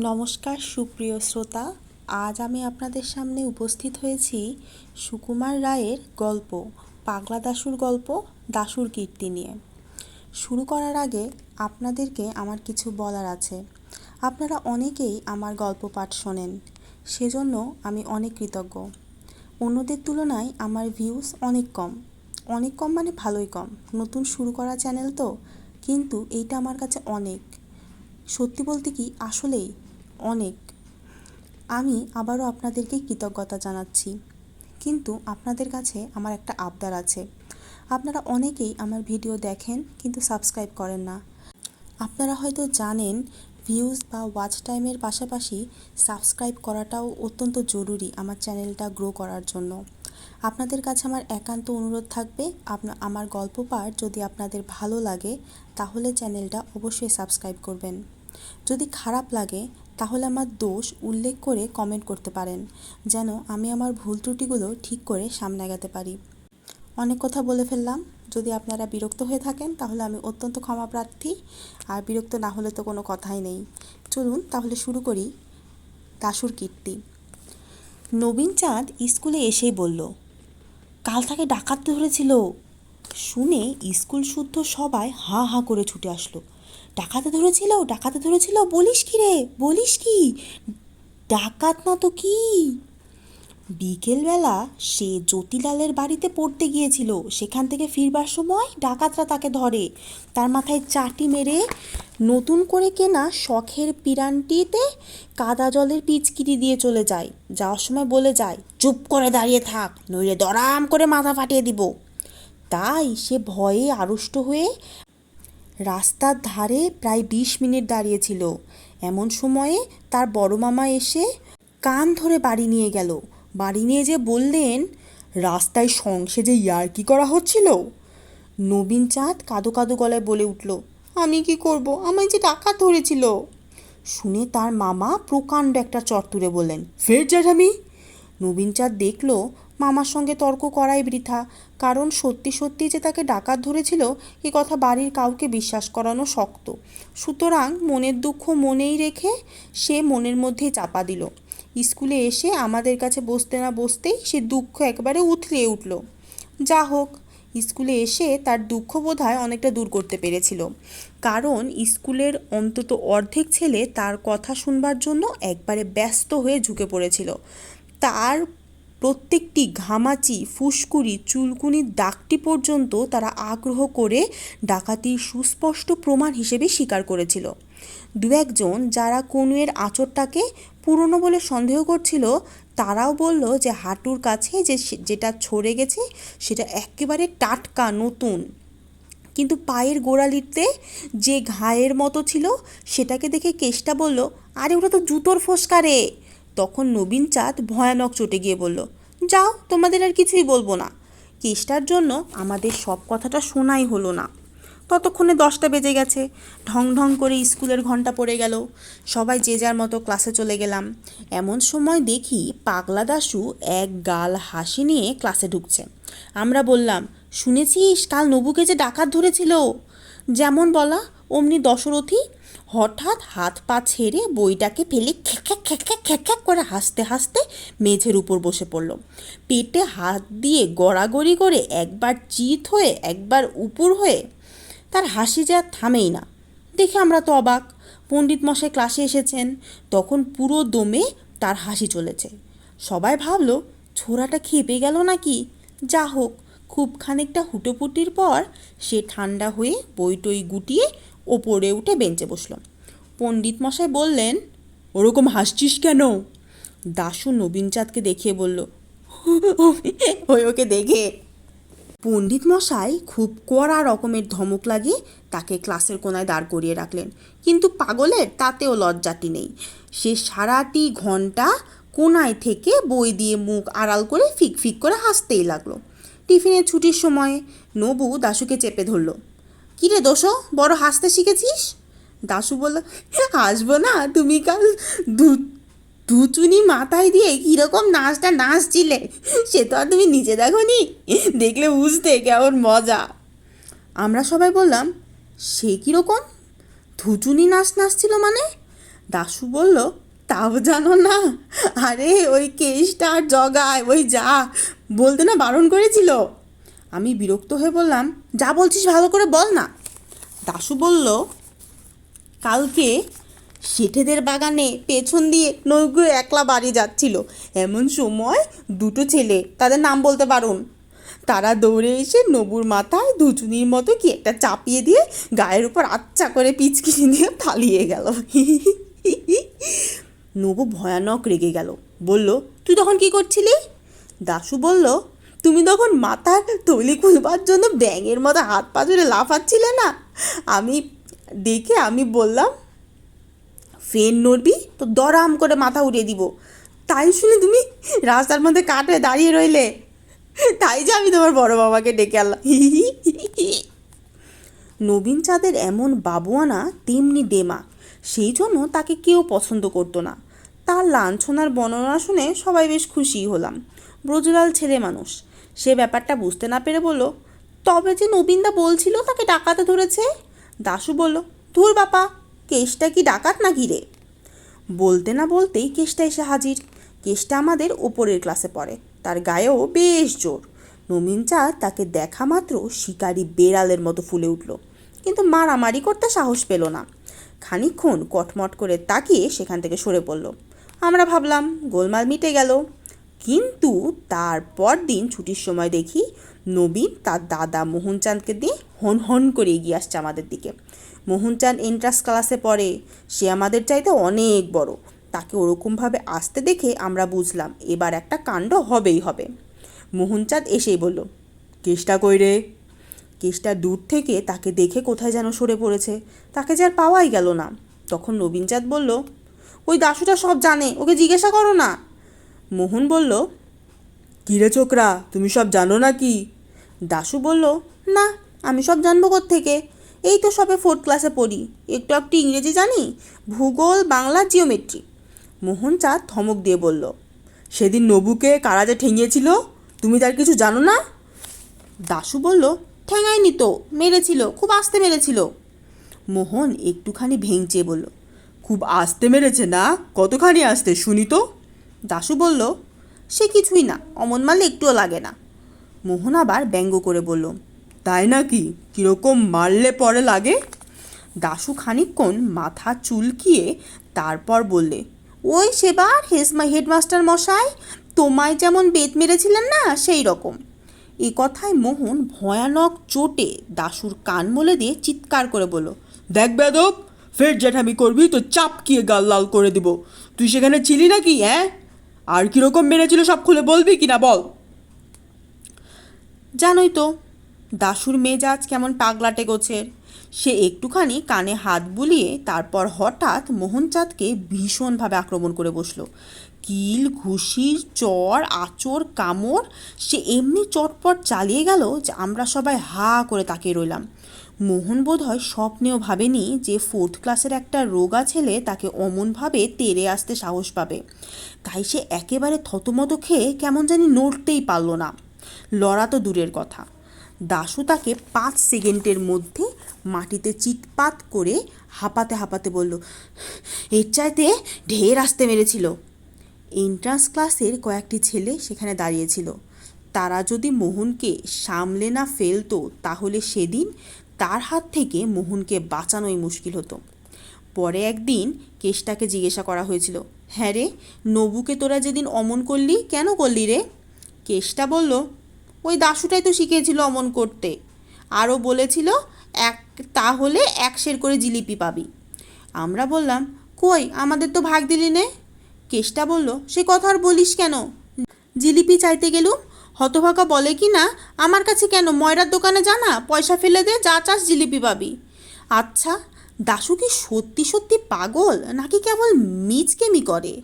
নমস্কার, সুপ্রিয় শ্রোতা। আজ আমি আপনাদের সামনে উপস্থিত হয়েছি সুকুমার রায়ের গল্প, পাগলা দাশুর গল্প, দাশুর কীর্তি নিয়ে। শুরু করার আগে আপনাদেরকে আমার কিছু বলার আছে। আপনারা অনেকেই আমার গল্প পাঠ শোনেন, সেজন্য আমি অনেক কৃতজ্ঞ। অন্যদের তুলনায় আমার ভিউজ অনেক কম। অনেক কম মানে ভালোই কম। নতুন শুরু করা চ্যানেল তো, কিন্তু এইটা আমার কাছে অনেক। সত্যি বলতে কি, আসলেই অনেক। আমি আবারও আপনাদেরকে কৃতজ্ঞতা জানাচ্ছি। কিন্তু আপনাদের কাছে আমার একটা আবদার আছে। আপনারা অনেকেই আমার ভিডিও দেখেন কিন্তু সাবস্ক্রাইব করেন না। আপনারা হয়তো জানেন ভিউজ বা ওয়াচ টাইমের পাশাপাশি সাবস্ক্রাইব করাটাও অত্যন্ত জরুরি আমার চ্যানেলটা গ্রো করার জন্য। আপনাদের কাছে আমার একান্ত অনুরোধ থাকবে, আপনা, আমার গল্প পাঠ যদি আপনাদের ভালো লাগে, তাহলে চ্যানেলটা অবশ্যই সাবস্ক্রাইব করবেন। যদি খারাপ লাগে তাহলে আমার দোষ উল্লেখ করে কমেন্ট করতে পারেন, যেন আমি আমার ভুল ত্রুটিগুলো ঠিক করে সামনে আগাতে পারি। অনেক কথা বলে ফেললাম, যদি আপনারা বিরক্ত হয়ে থাকেন তাহলে আমি অত্যন্ত ক্ষমা প্রার্থী, আর বিরক্ত না হলে তো কোনো কথাই নেই। চলুন তাহলে শুরু করি দাশুর কীর্তি। নবীন চাঁদ স্কুলে এসেই বলল, কাল তাকে ডাকাত ধরেছিল। শুনে স্কুল শুদ্ধ সবাই হা হা করে ছুটে আসলো। ডাকাতে ধরেছিল ডাকাতে ধরেছিল, বলিস কি রে, বলিস কি? ডাকাত না তো কি? বিকেলবেলা সে জ্যোতিলালের বাড়িতে পড়তে গিয়েছিল। সেখান থেকে ফিরবার সময় ডাকাতরা তাকে ধরে। তার মাথায় চাটি মেরে নতুন করে কেনা শখের পিরানটিতে কাদা জলের পিচকিরি দিয়ে চলে যায়। যাওয়ার সময় বলে যায়, চুপ করে দাঁড়িয়ে থাক, নইলে দরাম করে মাথা ফাটিয়ে দিব। তাই সে ভয়ে আড়ষ্ট হয়ে রাস্তার ধারে প্রায় বিশ মিনিট দাঁড়িয়েছিল এমন সময়ে তার বড় মামা এসে কান ধরে বাড়ি নিয়ে গেল। বাড়ি নিয়ে যে বললেন, রাস্তায় সংসে যে ইয়ার্কি করা হচ্ছিল? নবীন চাঁদ কাদো কাদো গলায় বলে উঠল, আমি কি করব? আমায় যে টাকা ধরেছিল। শুনে তার মামা প্রকাণ্ড একটা চট্টুরে বললেন, ফের জ্যাঠামি? নবীন চাঁদ দেখল মামার সঙ্গে তর্ক করাই বৃথা। কারণ সত্যি সত্যি যে তাকে ডাকাত ধরেছিল, এ কথা বাড়ির কাউকে বিশ্বাস করানো শক্ত। সুতরাং মনের দুঃখ মনেই রেখে সে মনের মধ্যেই চাপা দিল। স্কুলে এসে আমাদের কাছে বসতে না বসতেই সে দুঃখ একবারে উথলিয়ে উঠল। যা হোক, স্কুলে এসে তার দুঃখ বোধহয় অনেকটা দূর করতে পেরেছিল। কারণ স্কুলের অন্তত অর্ধেক ছেলে তার কথা শুনবার জন্য একবারে ব্যস্ত হয়ে ঝুঁকে পড়েছিল। তার প্রত্যেকটি ঘামাচি, ফুসকুড়ি, চুলকুনির দাগটি পর্যন্ত তারা আগ্রহ করে ডাকাতির সুস্পষ্ট প্রমাণ হিসেবে স্বীকার করেছিল। দু একজন যারা কনুয়ের আঁচড়টাকে পুরনো বলে সন্দেহ করছিল, তারাও বলল যে হাঁটুর কাছে যে যেটা ছড়ে গেছে, সেটা একেবারে টাটকা, নতুন। কিন্তু পায়ের গোড়ালিতে যে ঘায়ের মতো ছিল, সেটাকে দেখে কেষ্টা বলল, আরে ওটা তো জুতোর ফোসকা রে তখন নবীন চাঁদ ভয়ানক চটে গিয়ে বলল, যাও, তোমাদের আর কিছুই বলব না। কেষ্টার জন্য আমাদের সব কথাটা শোনাই হলো না। ততক্ষণে দশটা বেজে গেছে। ঢং ঢং করে স্কুলের ঘণ্টা পড়ে গেল। সবাই যে যার মতো ক্লাসে চলে গেলাম। এমন সময় দেখি পাগলা দাশু এক গাল হাসি নিয়ে ক্লাসে ঢুকছে। আমরা বললাম, শুনেছিস কাল নবুকে যে ডাকাত ধরেছিল? যেমন বলা, অমনি দশরথী হঠাৎ হাত পা ছেড়ে বইটাকে ফেলে খ্যাক খ্যাক করে হাসতে হাসতে মেঝের উপর বসে পড়ল। পেটে হাত দিয়ে গড়াগড়ি করে একবার চিত হয়ে, একবার উপুর হয়ে তার হাসি যা থামেই না। দেখে আমরা তো অবাক। পণ্ডিত মশাই ক্লাসে এসেছেন। তখন পুরো দমে তার হাসি চলেছে। সবাই ভাবল ছোড়াটা খেপে গেল নাকি? যা হোক খুব খানিকটা হুটোপুটির পর সে ঠান্ডা হয়ে বইটই গুটিয়ে ওপরে উঠে বেঞ্চে বসল পণ্ডিত মশাই বললেন, ওরকম হাসছিস কেন? দাশু নবীনচাঁদকে দেখিয়ে বলল ওই ওকে দেখে। পণ্ডিত মশাই খুব কড়া রকমের ধমক লাগিয়ে তাকে ক্লাসের কোনায় দাঁড় করিয়ে রাখলেন। কিন্তু পাগলের তাতেও লজ্জাটি নেই। সে সারাটি ঘণ্টা কোনায় থেকে বই দিয়ে মুখ আড়াল করে ফিক ফিক করে হাসতেই লাগল। টিফিনের ছুটির সময় নবু দাশুকে চেপে ধরল কিরে দোষো, বড় হাসতে শিখেছিস? দাশু বলল হাসবো না, তুমি কাল দু দুচুনি মাথায় দিয়ে কীরকম নাচটা নাচছিলে, সে তো আর তুমি নিচে দেখো নি দেখলে বুঝতে কেমন মজা। আমরা সবাই বললাম, সে কীরকম? ধুচুনি নাচ নাচছিল মানে? দাশু বলল, তাও জানো না, আরে ওই কেসটা আর জগায়, ওই যা, বলতে না বারণ করেছিল? আমি বিরক্ত হয়ে বললাম, যা বলছিস ভালো করে বল না। দাশু বলল, কালকে শেঠেদের বাগানে পেছন দিয়ে নৌকো একলা বাড়ি যাচ্ছিল। এমন সময় দুটো ছেলে, তাদের নাম বলতে পারুন। তারা দৌড়ে এসে নবুর মাথায় দুচুনির মতো কি একটা চাপিয়ে দিয়ে গায়ের উপর আচ্ছা করে পিচকিনি দিয়ে পালিয়ে গেল। নবু ভয়ানক রেগে গেল। বলল, তুই তখন কি করছিলি? দাশু বলল তুমি তখন মাথার তৈলি খুলবার জন্য ব্যাঙের মতো হাত পা জুড়ে লাফাচ্ছিলে না? আমি দেখে আমি বললাম, ফের নড়বি? তো দরাম করে মাথা উড়িয়ে দিব। তাই শুনে তুমি রাস্তার মধ্যে কাটে দাঁড়িয়ে রইলে। তাই যে আমি তোমার বড় বাবাকে ডেকে আনলাম। নবীন চাঁদের এমন বাবুয়ানা তেমনি ডেমা সেই জন্য তাকে কেউ পছন্দ করতো না। তার লাঞ্ছনার বর্ণনা শুনে সবাই বেশ খুশি হলাম। ব্রজলাল ছেলে মানুষ। সে ব্যাপারটা বুঝতে না পেরে বলল, তবে যে নবীনদা বলছিল তাকে ডাকাতে ধরেছে? দাশু বলল, ধুর বাপা, কেসটা কি ডাকাত না ঘিরে বলতে না বলতেই কেসটা এসে হাজির। কেসটা আমাদের ওপরের ক্লাসে পড়ে, তার গায়েও বেশ জোর। নমিন চাঁদ তাকে দেখা মাত্র শিকারি বেড়ালের মতো ফুলে উঠল, কিন্তু মারামারি করতে সাহস পেল না। খানিকক্ষণ কটমট করে তাকিয়ে সেখান থেকে সরে পড়ল। আমরা ভাবলাম, গোলমাল মিটে গেল। কিন্তু তারপর দিন ছুটির সময় দেখি নবীন তার দাদা মোহনচাঁদকে দিয়ে হন হন করে এগিয়ে আসছে আমাদের দিকে। মোহনচাঁদ এন্ট্রান্স ক্লাসে পড়ে, সে আমাদের চাইতে অনেক বড়। তাকে ওরকমভাবে আসতে দেখে আমরা বুঝলাম এবার একটা কাণ্ড হবেই হবে। মোহনচাঁদ এসেই বলল, কেসটা কই রে? কেসটা দূর থেকে তাকে দেখে কোথায় যেন সরে পড়েছে। তাকে যে আর পাওয়াই গেল না। তখন নবীনচাঁদ বলল, ওই দাশুটা সব জানে, ওকে জিজ্ঞাসা করো না। মোহন বলল, কিরে ছোকরা, তুমি সব জানো না কি দাশু বলল, না, আমি সব জানব থেকে এই তো সবে ফোর্থ ক্লাসে পড়ি। একটু একটু ইংরেজি জানি? ভূগোল, বাংলা জিওমেট্রি মোহন চাঁদ ধমক দিয়ে বলল, সেদিন নবুকে কারা যে ঠেঙিয়েছিল? তুমি তার কিছু জানো না? দাশু বলল, ঠেঙায়নি তো, মেরেছিল, খুব আস্তে মেরেছিল। মোহন একটুখানি ভেঙচে বলল, খুব আস্তে মেরেছে না? কতখানি আস্তে, শুনি তো। দাশু বলল, সে কিছুই না, অমন মারলে একটুও লাগে না। মোহন আবার ব্যঙ্গ করে বলল, তাই নাকি? কীরকম মারলে পরে লাগে? দাশু খানিকক্ষণ মাথা চুলকিয়ে তারপর বললে, ওই সেবার হেসমা হেডমাস্টার মশাই, তোমায় যেমন বেত মেরেছিলেন না, সেই রকম। এ কথায় মোহন ভয়ানক চোটে দাশুর কান মলে দিয়ে চিৎকার করে বলল, দেখ বেদব, ফের জ্যাঠামি করবি তো চাপকিয়ে গাল লাল করে দিব। তুই সেখানে ছিলি নাকি হ্যাঁ আর কীরকম মেরেছিল সব খুলে বলবি কিনা বল। জানোই তো, দাশুর মেজাজ কেমন পাগলাটে গোছের সে একটুখানি কানে হাত বুলিয়ে তারপর হঠাৎ মোহনচাঁদকে ভীষণভাবে আক্রমণ করে বসল। কিল ঘুষি চর, আচর, কামড়, সে এমনি চটপট চালিয়ে গেল যে আমরা সবাই হা করে তাকিয়ে রইলাম। মোহন বোধ হয় স্বপ্নেও ভাবেনি যে ফোর্থ ক্লাসের একটা রোগা ছেলে তাকে অমনভাবে তেড়ে আসতে সাহস পাবে। তাই সে একেবারে থতমত খেয়ে কেমন জানি নড়তেই পারল না। লড়া তো দূরের কথা। দাশু তাকে পাঁচ সেকেন্ডের মধ্যে মাটিতে চিৎপাত করে হাঁপাতে হাঁপাতে বলল, এর চাইতে ঢের আসতে মেরেছিল। এন্ট্রান্স ক্লাসের কয়েকটি ছেলে সেখানে দাঁড়িয়েছিল তারা যদি মোহনকে সামলে না ফেলতো, তাহলে সেদিন তার হাত থেকে মোহনকে বাঁচানোই মুশকিল হতো। পরে একদিন কেশটাকে জিজ্ঞাসা করা হয়েছিল হ্যাঁ রে, নবুকে তোরা যেদিন অমন করলি, কেন করলি রে? কেশটা বলল, ওই দাশুটাই তো শিখিয়েছিল অমন করতে। আরও বলেছিল, এক, তাহলে এক সের করে জিলিপি পাবি। আমরা বললাম, কই, আমাদের তো ভাগ দিলি নে? কেষ্টা বলল, সে কথা আর বলিস কেন? জিলিপি চাইতে গেলুম হতভাগা বলে কি না, আমার কাছে কেন ময়রার দোকানে জানা পয়সা ফেলে দে, যা চাস জিলিপি পাবি। আচ্ছা দাশু কি সত্যি সত্যি পাগল, নাকি কেবল মিচকেমি করে?